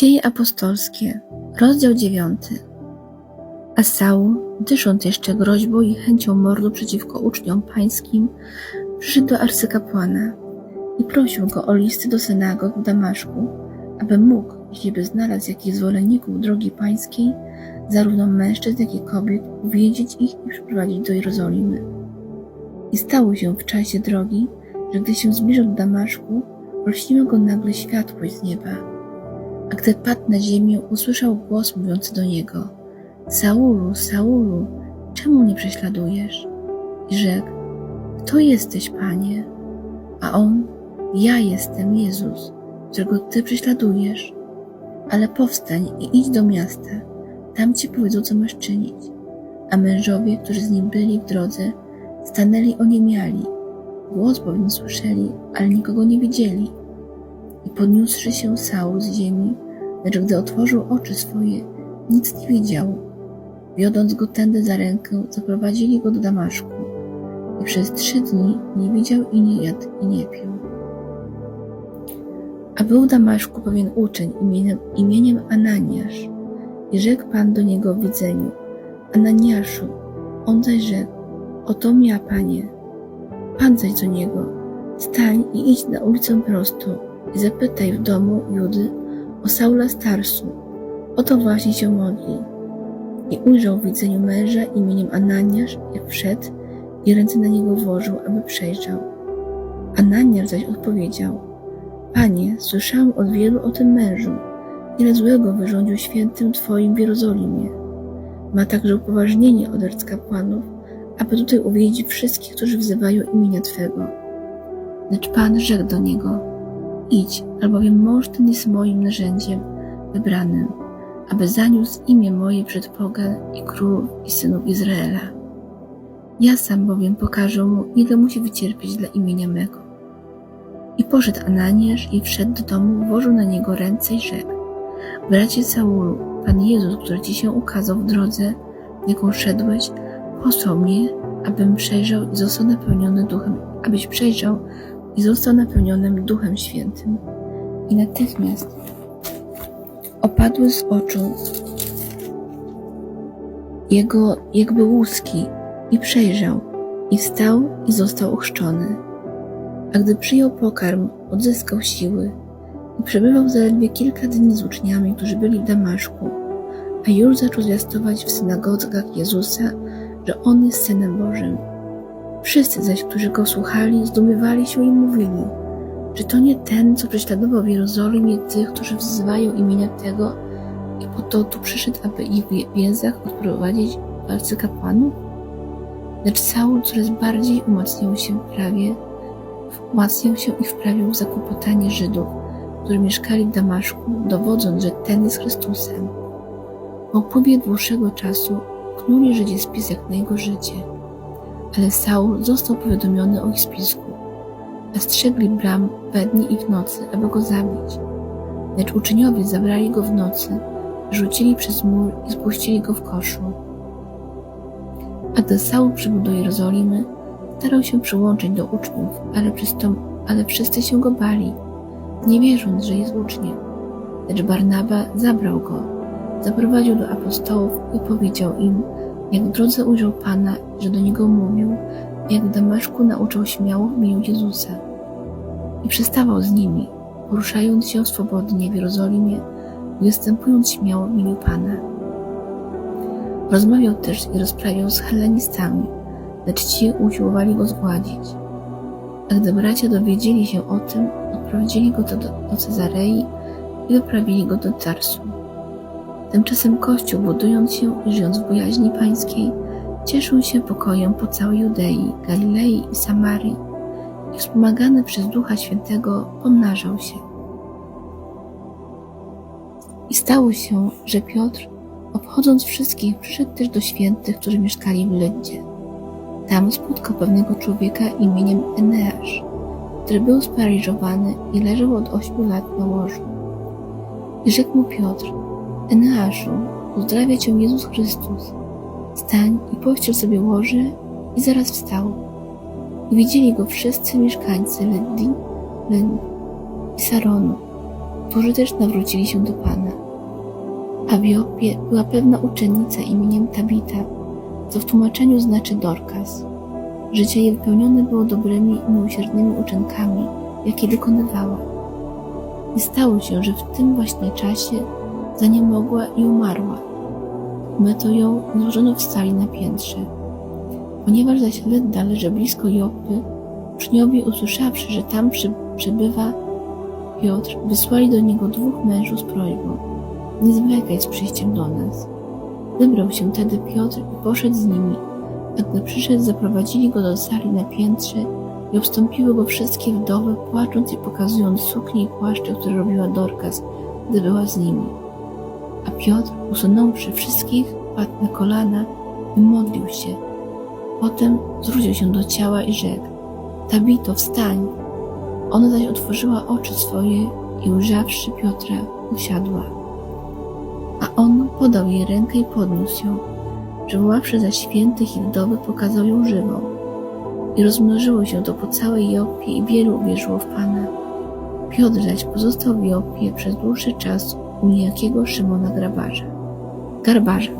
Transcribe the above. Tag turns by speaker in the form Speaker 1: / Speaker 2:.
Speaker 1: Dzieje apostolskie, rozdział 9. A Saul, dysząc jeszcze groźbą i chęcią mordu przeciwko uczniom pańskim, przyszedł do arcykapłana i prosił go o listy do synagog w Damaszku, aby mógł, jeśli by znalazł jakichś zwolenników drogi pańskiej, zarówno mężczyzn, jak i kobiet, uwiedzieć ich i przyprowadzić do Jerozolimy. I stało się w czasie drogi, że gdy się zbliżył do Damaszku, olśniło go nagle światłość z nieba. A gdy padł na ziemię, usłyszał głos mówiący do niego: Saulu, Saulu, czemu mnie prześladujesz? I rzekł: Kto jesteś, panie? A on: Ja jestem Jezus, którego ty prześladujesz. Ale powstań i idź do miasta, tam ci powiedzą, co masz czynić. A mężowie, którzy z nim byli w drodze, stanęli oniemiali. Głos bowiem słyszeli, ale nikogo nie widzieli. I podniósłszy się Saul z ziemi, lecz gdy otworzył oczy swoje, nic nie widział. Wiodąc go tędy za rękę, zaprowadzili go do Damaszku. I przez trzy dni nie widział i nie jadł i nie pił. A był w Damaszku pewien uczeń imieniem, imieniem Ananiasz. I rzekł Pan do niego w widzeniu, Ananiaszu, on zaś rzekł, oto ja, Panie. Pan zaś do niego, stań i idź na ulicę prostą i zapytaj w domu Judy o Saula Starsu. Oto właśnie się modli. I ujrzał w widzeniu męża imieniem Ananiasz, jak wszedł i ręce na niego włożył, aby przejrzał. Ananiasz zaś odpowiedział, Panie, słyszałem od wielu o tym mężu, ile złego wyrządził świętym Twoim w Jerozolimie. Ma także upoważnienie od arcykapłanów, aby tutaj uwiedzić wszystkich, którzy wzywają imienia Twego. Lecz Pan rzekł do niego, idź, albowiem mąż ten jest moim narzędziem wybranym, aby zaniósł imię moje przed pogan i królów i synów Izraela. Ja sam bowiem pokażę mu, ile musi wycierpieć dla imienia mego. I poszedł Ananiasz i wszedł do domu, włożył na niego ręce i rzekł, bracie Saulu, Pan Jezus, który Ci się ukazał w drodze, jaką szedłeś, posłał mnie, abym przejrzał i został napełniony duchem, abyś przejrzał i został napełnionym Duchem Świętym. I natychmiast opadły z oczu jego jakby łuski i przejrzał i wstał i został ochrzczony. A gdy przyjął pokarm, odzyskał siły i przebywał zaledwie kilka dni z uczniami, którzy byli w Damaszku, a już zaczął zwiastować w synagogach Jezusa, że On jest Synem Bożym. Wszyscy zaś, którzy Go słuchali, zdumiewali się i mówili, czy to nie ten, co prześladował w Jerozolimie tych, którzy wzywają imienia Tego i po to tu przyszedł, aby ich w więzach odprowadzić do arcykapłanów? Lecz Saul coraz bardziej umacniał się w prawie, umacniał się i wprawił w zakłopotanie Żydów, którzy mieszkali w Damaszku, dowodząc, że ten jest Chrystusem. Po upływie dłuższego czasu knuli Żydzi spis jak na jego życie, ale Saul został powiadomiony o ich spisku, a strzegli bram we dni i w nocy, aby go zabić. Lecz uczniowie zabrali go w nocy, rzucili przez mur i spuścili go w koszu. A gdy Saul przybył do Jerozolimy, starał się przyłączyć do uczniów, ale, to, ale wszyscy się go bali, nie wierząc, że jest uczniem. Lecz Barnaba zabrał go, zaprowadził do apostołów i powiedział im, jak w drodze ujrzał Pana, że do niego mówił, jak w Damaszku nauczał śmiało w imieniu Jezusa. I przestawał z nimi, poruszając się swobodnie w Jerozolimie występując śmiało w imieniu Pana. Rozmawiał też i rozprawiał z helenistami, lecz ci usiłowali go zgładzić. A gdy bracia dowiedzieli się o tym, odprowadzili go do, do Cezarei i wyprawili go do Tarsu. Tymczasem Kościół, budując się i żyjąc w bojaźni pańskiej, cieszył się pokojem po całej Judei, Galilei i Samarii i wspomagany przez Ducha Świętego pomnażał się. I stało się, że Piotr, obchodząc wszystkich, przyszedł też do świętych, którzy mieszkali w Lydzie. Tam spotkał pewnego człowieka imieniem Eneasz, który był sparaliżowany i leżał od ośmiu lat na łożu. I rzekł mu Piotr, Eneaszu, uzdrawia cię Jezus Chrystus. Stań i pościel sobie łoże i zaraz wstał. I widzieli go wszyscy mieszkańcy Lydii i Saronu. którzy też nawrócili się do Pana. A w Joppie była pewna uczennica imieniem Tabita, co w tłumaczeniu znaczy Dorcas. Życie jej wypełnione było dobrymi i miłosiernymi uczynkami, jakie wykonywała. I stało się, że w tym właśnie czasie zaniemogła i umarła. Myto ją i złożono w stali na piętrze. Ponieważ zaś Lydda leży blisko Joppy, uczniowie usłyszawszy, że tam przy, przybywa Piotr, wysłali do niego dwóch mężów z prośbą nie zwlekaj z przyjściem do nas. Wybrał się tedy Piotr i poszedł z nimi, a gdy przyszedł, zaprowadzili go do sali na piętrze i obstąpiły go wszystkie wdowy, płacząc i pokazując suknie i płaszcze, które robiła Dorcas, gdy była z nimi. A Piotr, usunąwszy wszystkich, padł na kolana i modlił się. Potem zwrócił się do ciała i rzekł: Tabito, wstań! Ona zaś otworzyła oczy swoje i ujrzawszy Piotra, usiadła. A on podał jej rękę i podniósł ją. Przywoławszy za świętych i wdowy, pokazał ją żywą. I rozmnożyło się to po całej Joppie i wielu uwierzyło w Pana. Piotr zaś pozostał w Joppie przez dłuższy czas niejakiego Szymona Grabarza. Garbarza.